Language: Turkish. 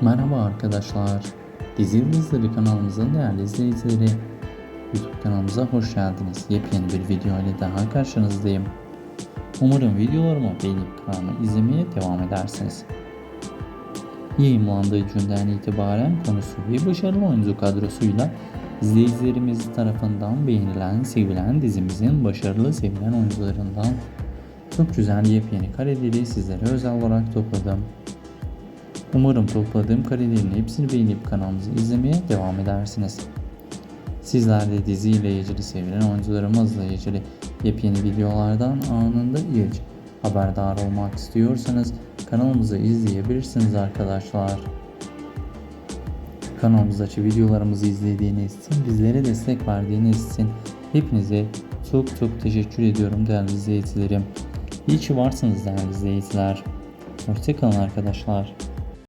Merhaba arkadaşlar. Dizi Yıldızları kanalımızın değerli izleyicileri. YouTube kanalımıza hoş geldiniz. Yepyeni bir video ile daha karşınızdayım. Umarım videolarımı beğenip kanalımı izlemeye devam edersiniz. Yayınlandığı günden itibaren konusu ve başarılı oyuncu kadrosuyla izleyicilerimiz tarafından beğenilen, sevilen dizimizin başarılı sevilen oyuncularından çok güzel yepyeni kareleri sizlere özel olarak topladım. Umarım topladığım karelerin hepsini beğenip kanalımızı izlemeye devam edersiniz. Sizler de diziyle ilgili sevilen oyuncularımızla ilgili yepyeni videolardan anında ilk haberdar olmak istiyorsanız kanalımızı izleyebilirsiniz arkadaşlar. Kanalımızdaki videolarımızı izlediğiniz için, bizlere destek verdiğiniz için hepinize çok çok teşekkür ediyorum değerli izleyicilerim. İyi ki varsınız değerli izleyiciler. Hoşçakalın arkadaşlar.